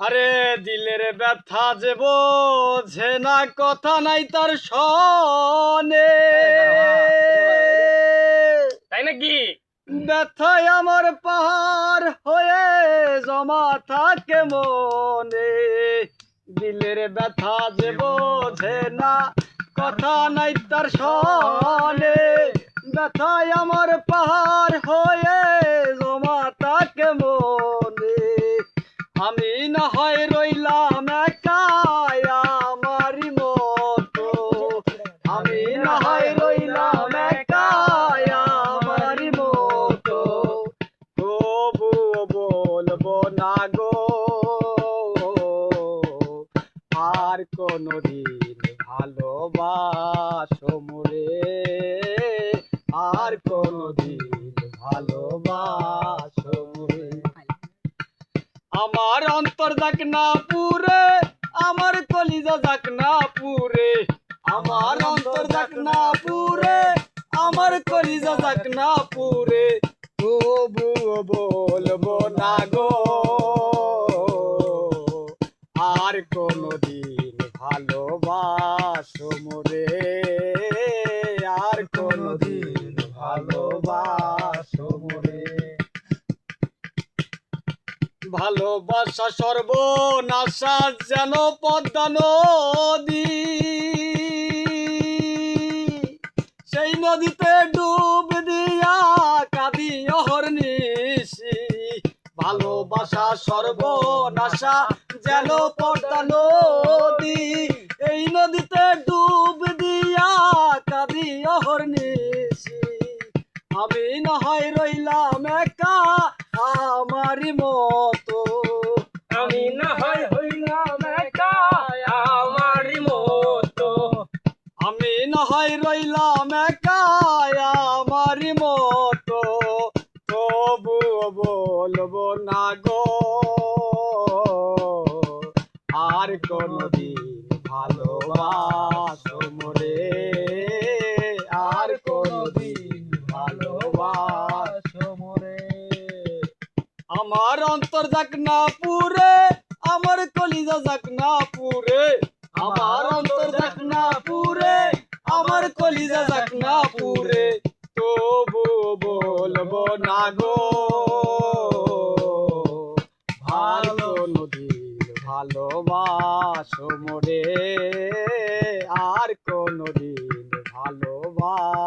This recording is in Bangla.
আরে দিলের ব্যথা যে বোঝে না কথা নাই তার সনে। তাই নাকি? ব্যথায় আমার পাহাড় হয়ে জমা থাকে মনে। দিলের ব্যথা যে বোঝে না কথা নাই তার সনে। ব্যথায় আমার পাহাড় হয়ে না হয় রইলাম একাই আমারই মতো। আমি না হয় রইলাম একাই আমারই মতো। তবুও বলব না গো, আর কোনদিন ভালোবাসো মোরে। আর কোনদিন ভালোবাসো আমার অন্তর যাক না পুরে, আমার কলিজা যাক না পুরে। আমার অন্তর যাক না পুরে, আমার কলিজা যাক না পুরে। বলব না গো, আর কোনদিন ভালোবাসো মোরে আর কোনদিন ভালোবাসো ভালোবাসা সর্বনাশা যেন পদ্মা নদী সেই নদীতে ডুব দিয়া কাঁদি অহর্নিশি ভালোবাসা সর্বনাশা যেন পদ্মা নদী এই নদীতে ডুব দিয়া কাঁদি অহর্নিশি আমি না হয় রইলাম একা, আমারই মতো না হয় রইলাম একা আমারই মতো। তবুও বলব না গো, আর কোনদিন ভালোবাসো মোরে। আর কোনদিন ভালোবাসো মোরে। আমার অন্তর যাক না পুরে, আমার কলিজা যাক না পুরে। আমার অন্তর যাক না পুরে। আমার কলিজা যাক পুরে তবু বলব না গো। ভালো নদীর ভালোবাসো মোরে, আর কোনদিন ভালোবাসো